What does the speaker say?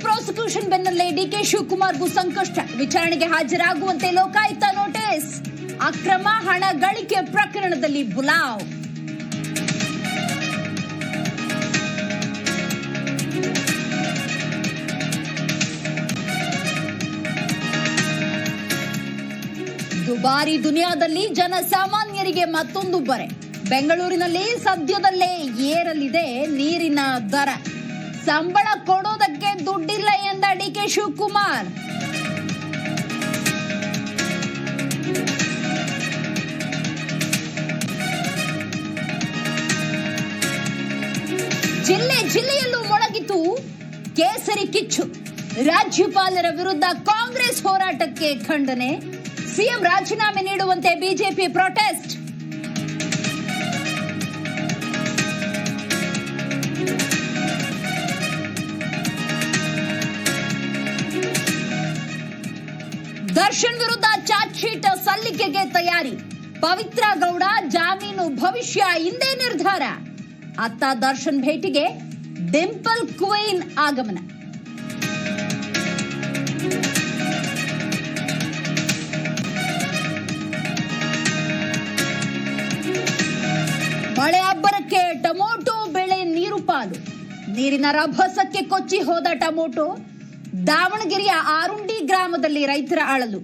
Prosecution ಬೆನ್ನಲ್ಲೇ DK ಶಿವಕುಮಾರ್ಗೂ ಸಂಕಷ್ಟ. ವಿಚಾರಣೆಗೆ ಹಾಜರಾಗುವಂತೆ ಲೋಕಾಯುಕ್ತ ನೋಟಿಸ್. ಅಕ್ರಮ ಹಣ ಗಳಿಕೆ ಪ್ರಕರಣದಲ್ಲಿ ಬುಲಾವ್. ದುಬಾರಿ ದುನಿಯಾದಲ್ಲಿ ಜನಸಾಮಾನ್ಯರಿಗೆ ಮತ್ತೊಂದು ಬರೆ. ಬೆಂಗಳೂರಿನಲ್ಲಿ ಸದ್ಯದಲ್ಲೇ ಏರಲಿದೆ ನೀರಿನ ದರ. ಸಂಬಳ ಕೊಡೋದಕ್ಕೆ ದುಡ್ಡಿಲ್ಲ ಎಂದ ಡಿಕೆ ಶಿವಕುಮಾರ್. ಜಿಲ್ಲೆ ಜಿಲ್ಲೆಯಲ್ಲೂ ಮೊಳಗಿತು ಕೇಸರಿ ಕಿಚ್ಚು. ರಾಜ್ಯಪಾಲರ ವಿರುದ್ಧ ಕಾಂಗ್ರೆಸ್ ಹೋರಾಟಕ್ಕೆ ಖಂಡನೆ. ಸಿಎಂ ರಾಜೀನಾಮೆ ನೀಡುವಂತೆ ಬಿಜೆಪಿ ಪ್ರೊಟೆಸ್ಟ್. ದರ್ಶನ್ ವಿರುದ್ಧ ಚಾರ್ಜ್ ಶೀಟ್ ಸಲ್ಲಿಕೆಗೆ ತಯಾರಿ. ಪವಿತ್ರ ಗೌಡ ಜಾಮೀನು ಭವಿಷ್ಯ ಇಂದೇ ನಿರ್ಧಾರ. ಅತ್ತ ದರ್ಶನ್ ಭೇಟಿಗೆ ಡಿಂಪಲ್ ಕ್ವೀನ್ ಆಗಮನ. ಮಳೆ ಅಬ್ಬರಕ್ಕೆ ಟೊಮೊಟೊ ಬೆಳೆ ನೀರು ಪಾಲು ನೀರಿನ ರಭಸಕ್ಕೆ ಕೊಚ್ಚಿ ಹೋದ ಟೊಮೊಟೊ. ದಾವಣಗೆರೆಯ ಆರುಂಡಿ ಗ್ರಾಮದಲ್ಲಿ ರೈತರ ಅಳಲು